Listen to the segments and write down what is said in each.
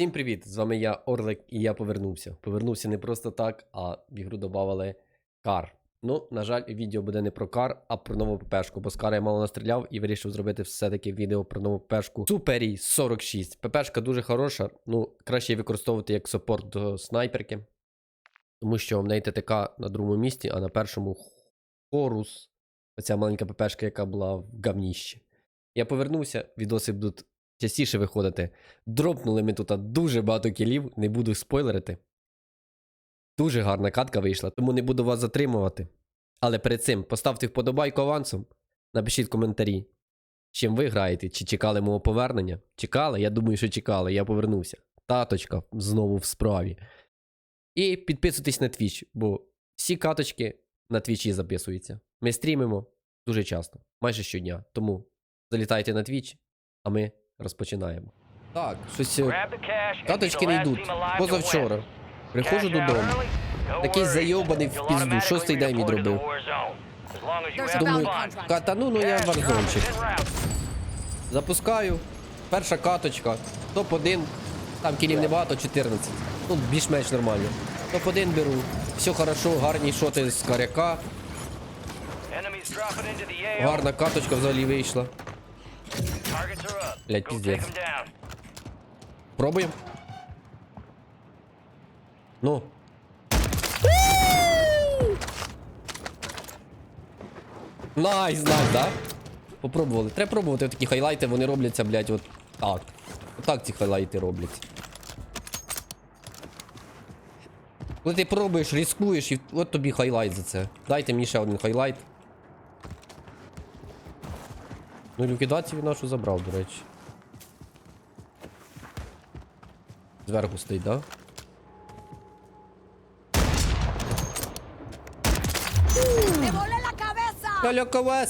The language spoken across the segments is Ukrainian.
Всім привіт! З вами я Орлик, і я повернувся. Повернувся не просто так, а в ігру додавали кар. Ну, на жаль, відео буде не про кар, а про нову ППшку, бо з кара я мало настріляв і вирішив зробити все-таки відео про нову ППшку Суперій 46. ППшка дуже хороша, ну, краще її використовувати як саппорт до снайперки. Тому що в неї ТТК на другому місці, а на першому Хорус. Оця маленька ППшка, яка була в гавніщі. Я повернувся, відоси будуть частіше виходити. Дропнули ми тут дуже багато кілів, не буду спойлерити. Дуже гарна катка вийшла, тому не буду вас затримувати. Але перед цим поставте вподобайку авансом, напишіть коментарі, чим ви граєте, чи чекали мого повернення. Чекали? Я думаю, що чекали, я повернувся. Таточка знову в справі. І підписуйтесь на Twitch, бо всі каточки на твічі записуються. Ми стрімимо дуже часто, майже щодня. Тому залітайте на Twitch, а ми розпочинаємо. Так, щось е, каточки не йдуть. Позавчора. Приходжу додому. Такий зайобаний в пізду. Шостий день відробив. Думаю, катану, ну я варзончик. Запускаю. Перша каточка. Топ-1. Там кілів небагато, 14. Ну, більш-менш нормально. Топ-1 беру. Все хорошо, гарні шоти з каряка. Гарна каточка взагалі вийшла. Блядь, пиздец. Пробуємо. Ну. Найс, найс, да? Попробували. Треба пробувати такі хайлайти, вони робляться, блядь, от так. Отак ці хайлайти робляться. Коли ти пробуєш, рискуєш, і от тобі хайлайт за це. Дайте мені ще один хайлайт. Ну, ліквідацію він нашу забрав, до речі. Зверху стоїть, да? Коля volé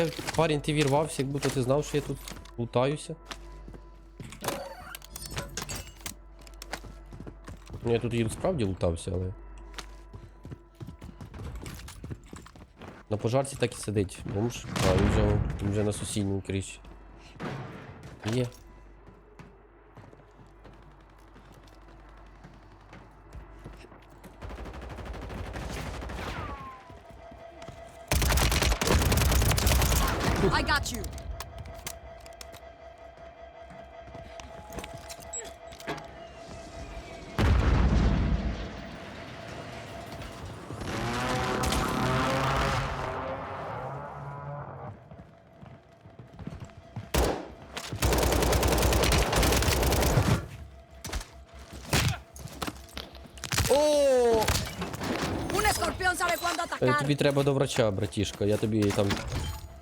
Я, парень, ти вірвався, як будто ти знав, що я тут лутаюся. Ну, я тут їм справді лутався, але. На пожарці так і сидить. Бомж. А, він вже, він вже на сусідній кріч. Є. I got you. Е. Тобі треба до врача, братішка. Я тобі там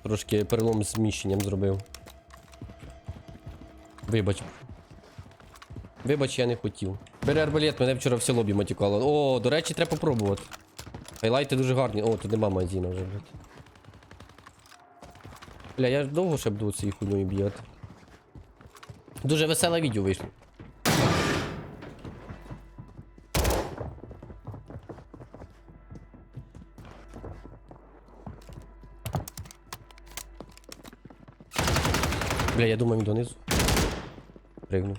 трошки перелом з зміщенням зробив. Вибач. Вибач, я не хотів. Бери арбалет, мене вчора все лобі матюкало. О, до речі, треба попробувати. Хайлайти дуже гарні. О, тут нема магазина вже, блядь. Бля, я ж довго ще буду цією хуйньою бігати. Дуже веселе відео вийшло. Бля, я думаю, він донизу. Пригнув.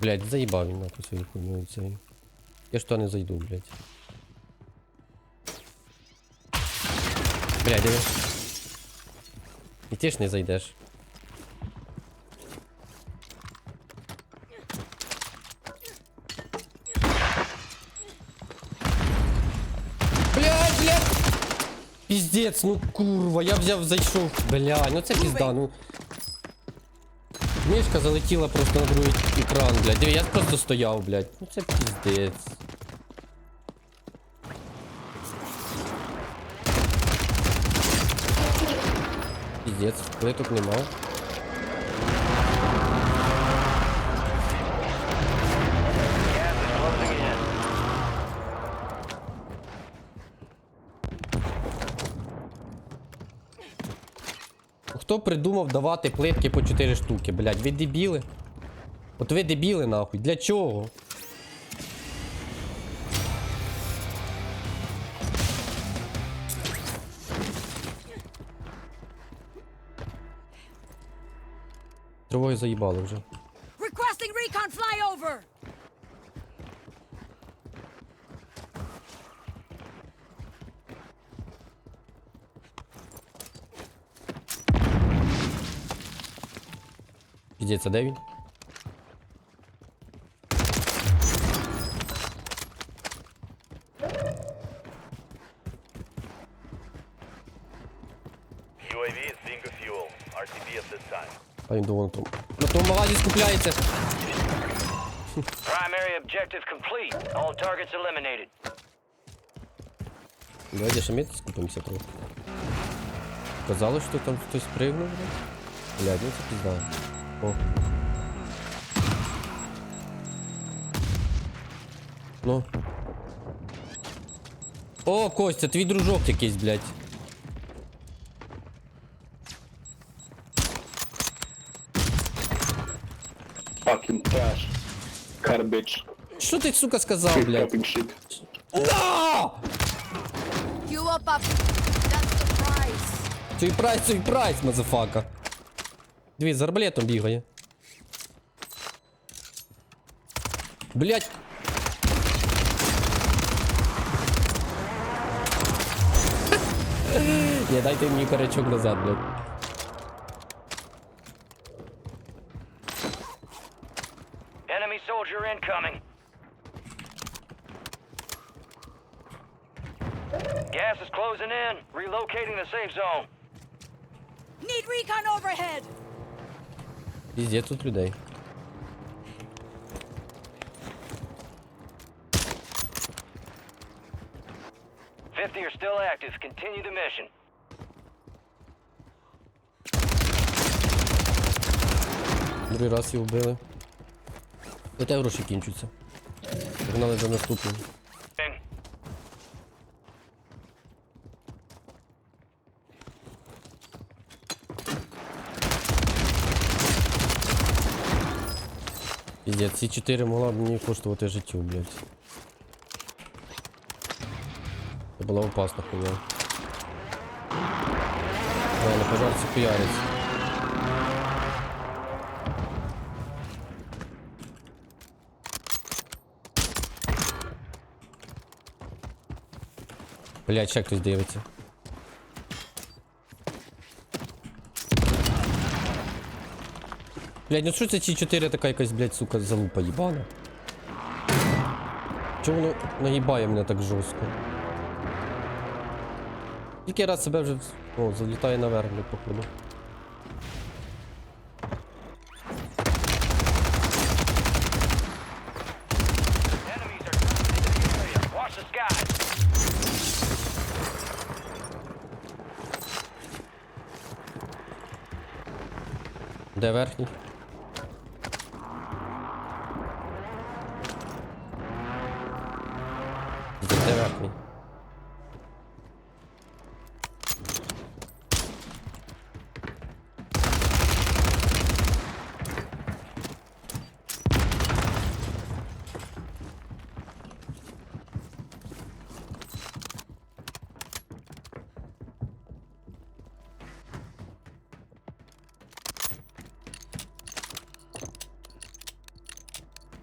Блять, заїбав він нахуй свою хуйню цією. Я ж то не зайду, блять. Блять, диви. І ти ж не зайдеш. Блядь, блядь! Пиздец, ну курва, я взяв, зайшов. Бля, ну це пізда, ну. Мішка залетіла просто на другий екран, блядь. Я просто стояв, блядь. Ну це піздець. Піздець, плиток нема. Хто придумав давати плитки по 4 штуки, блядь? Ви дебіли? От ви дебіли, нахуй. Для чого? Тривою заїбали вже. Requesting recon flyover. Піздець, а де він? UAV is bingo fuel. RTB at this time. А він думав на тому. На тому магазі скупляється. Primary objective complete. All targets eliminated. Давайте ще ми скупимося трохи. Казалось, що там хтось пригнув, блядь. Блядь, ну це пізда. О. Ну. О, Костя, твій дружок якийсь, блядь. Fucking trash. Garbage. Що ти, сука, сказав, блядь? Fucking shit. Да! You up, up. That's the price. Цей прайс, цей прайс, мазафака. Дивись, з арбалетом бігає. Блять. Не, дайте мені корячок назад, блядь. Enemy soldier incoming. Gas is closing in. Relocating the safe zone. Need recon overhead. Везде тут людей. Fifty are still active. Continue the mission. Другий раз її вбили. Оте гроші кінчуться. Погнали за наступним. Піздець, ці 4 могла б мені коштувати життю, блядь. Це була опасна хуйня. Реально, пожарці хуяриться. Блядь, ще хтось дивиться. Блядь, ну що це ці 4 така якась, блядь, сука, залупа їбана? Чого воно наїбає мене так жорстко? Тільки раз себе вже. О, залітає наверх, блядь, походу. Enemies are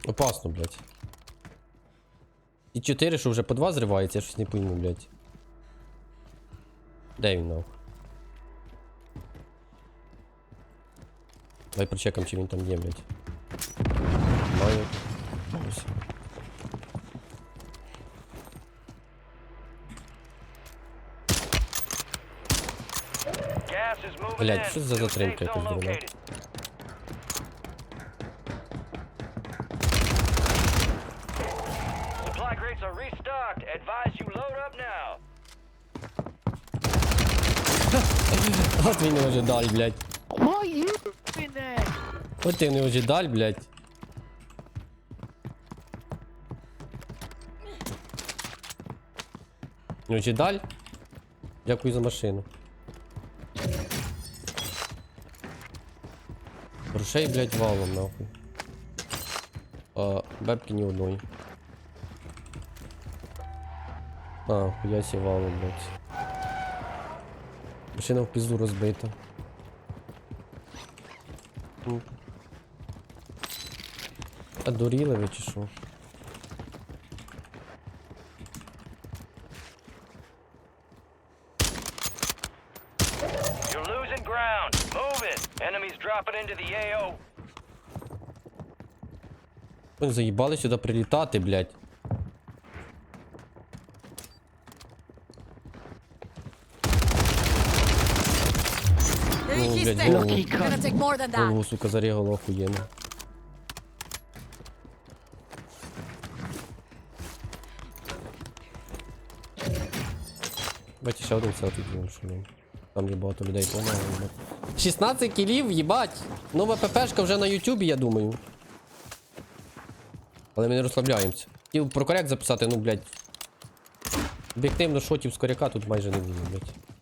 Опасно, блядь. І 4, що вже по 2 зривається, я щось не пойму, блядь. Де він нахуй? Давай прочекам, чи він там є, блядь. Маю. Ось. Gas is moving Блядь, in. що це за New затримка safe якась zone дурна? Crates are restocked. Advise you load up now. От він не ожидаль, блядь. От ти не ожидаль, блядь. Не ожидаль? Дякую за машину. Ще й, блядь, валом, нахуй. А, бебки ні одної. А, хуясі валом, блядь. Машина в пізду розбита. М. А дуріли ви чи що? You're losing ground. Move it. Enemies dropping into the AO. Вони заїбали сюди прилітати, блядь. There Oh, блядь, голову, You're gonna take more than that. голову, сука, зарігало охуєнно. Бачиш, ще один тут є, що він. Там є багато людей помало. 16 кілів, їбать! Нова ППшка вже на Ютубі, я думаю. Але ми не розслабляємося. Хотів про коряк записати, ну, блядь. Об'єктивно шотів з коряка тут майже не було, блядь.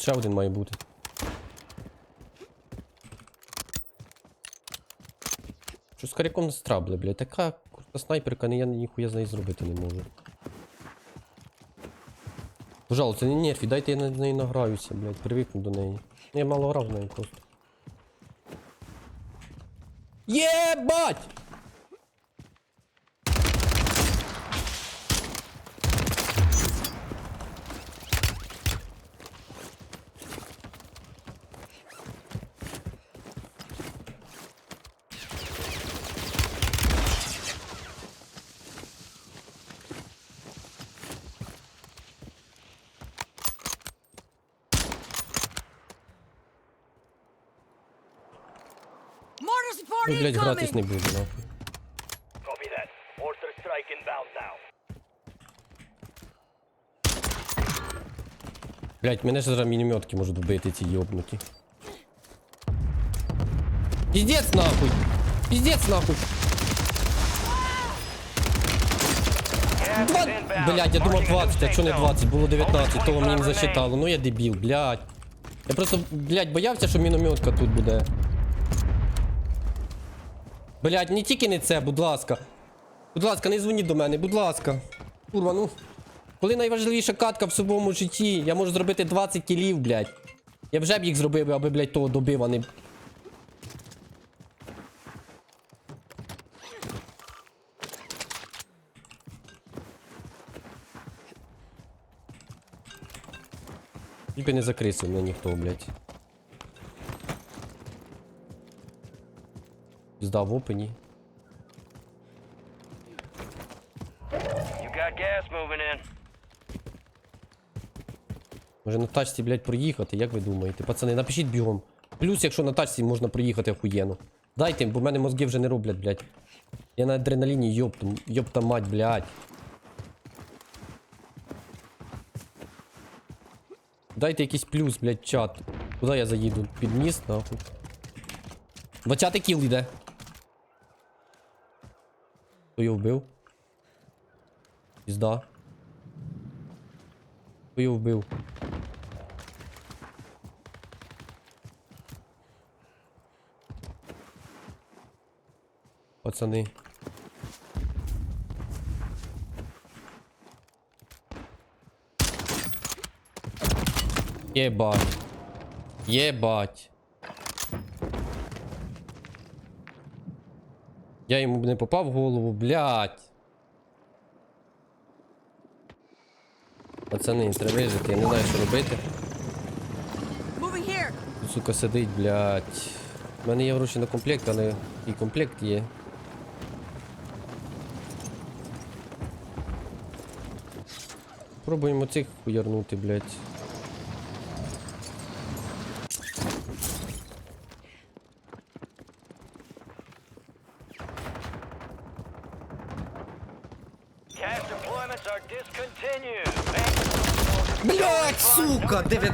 Тут ще один має бути. Що з коряком не страбли, блядь. Така курта снайперка, не я ніхуя з нею зробити не можу. Пожалуйста, не нерві, дайте я на неї награюся, блядь, привикну до неї. Я мало грав в неї просто. Єбать! Блядь, гратись не буду, нахуй. Copy that. Mortar strike inbound now. Блять, мене ж зараз мінометки можуть вбити ці йобнуті. Піздець нахуй! Піздець нахуй! Два... Блять, я думав Marking a new 20, якщо не 20, було 19, Only того мені не засчитало. Ну я дебіл, блять. Я просто, блять, боявся, що мінометка тут буде. Блять, не тільки не це, будь ласка. Будь ласка, не дзвоніть до мене, будь ласка. Курва, ну. Коли найважливіша катка в своєму житті, я можу зробити 20 кілів, блять. Я вже б їх зробив, аби, блять, того добив, а не. Тільки не закрисив мене ніхто, блять. Здав в опені. Може на тачці, блядь, проїхати, як ви думаєте? Пацани, напишіть бігом. Плюс, якщо на тачці можна проїхати охуєнно. Дайте, бо в мене мозги вже не роблять, блядь. Я на адреналіні, йопту, йопта мать, блядь. Дайте якийсь плюс, блядь, чат. Куди я заїду? Під міст, нахуй. 20 кіл йде. Хто його вбив? Пізда. Хто його вбив? Пацани. Єбать. Єбать. Я йому не попав в голову, блядь. Пацани, треба вижити, я не знаю, що робити. Тут, сука, сидить, блядь. У мене є гроші на комплект, але і комплект є. Пробуємо цих хуярнути, блядь.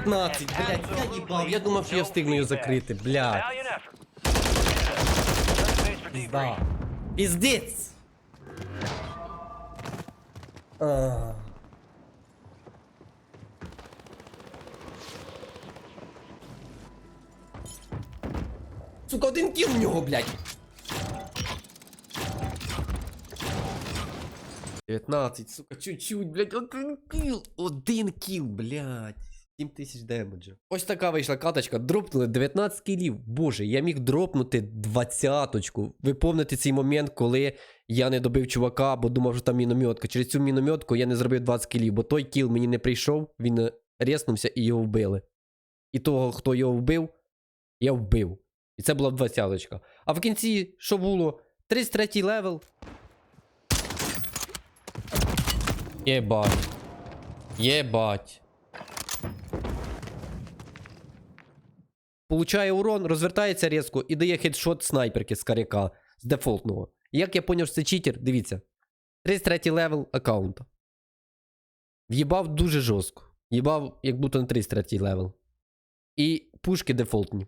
15, блядь, я їбав. Я думав, що я встигну її закрити, блядь. Пізда. Піздець. А. Сука, один кіл у нього, блядь. 19, сука, чуть-чуть, блядь, один кіл. Один кіл, блядь. 7 тисяч демеджа. Ось така вийшла каточка, дропнули 19 кілів. Боже, я міг дропнути двадцяточку. Ви помните цей момент, коли я не добив чувака, бо думав, що там мінометка. Через цю мінометку я не зробив 20 кілів, бо той кіл мені не прийшов, він резнувся і його вбили. І того, хто його вбив, я вбив. І це була двадцяточка. А в кінці, що було? 33 левел. Єбать. Єбать. Получає урон, розвертається різко і дає хедшот снайперки з каряка з дефолтного. Як я поняв, що це читер, дивіться. 33 левел аккаунта. В'їбав дуже жорстко. В'їбав, як будто на 33 левел. І пушки дефолтні.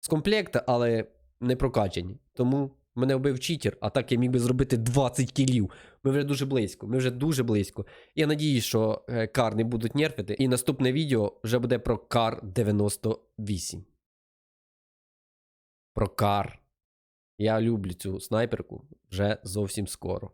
З комплекта, але не прокачані. Тому мене вбив читер, а так я міг би зробити 20 кілів. Ми вже дуже близько. Ми вже дуже близько. Я надіюсь, що е, кар не будуть нерфити. І наступне відео вже буде про кар 98. Про кар. Я люблю цю снайперку вже зовсім скоро.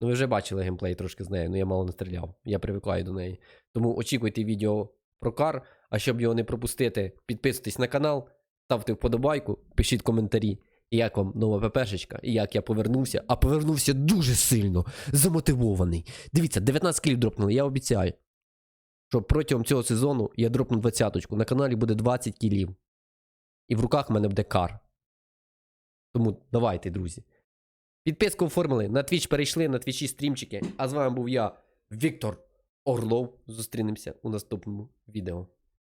Ну, ви вже бачили геймплей трошки з нею, ну я мало не стріляв. Я привикаю до неї. Тому очікуйте відео про кар. А щоб його не пропустити, підписуйтесь на канал, ставте вподобайку, пишіть коментарі. Як вам нова ППшечка, і як я повернувся, а повернувся дуже сильно, замотивований. Дивіться, 19 кілів дропнули, я обіцяю. Що протягом цього сезону я дропну 20-ку. На каналі буде 20 кілів. І в руках в мене буде кар. Тому давайте, друзі. Підписку оформили, на Twitch перейшли, на твічі стрімчики. А з вами був я, Віктор Орлов. Зустрінемося у наступному відео.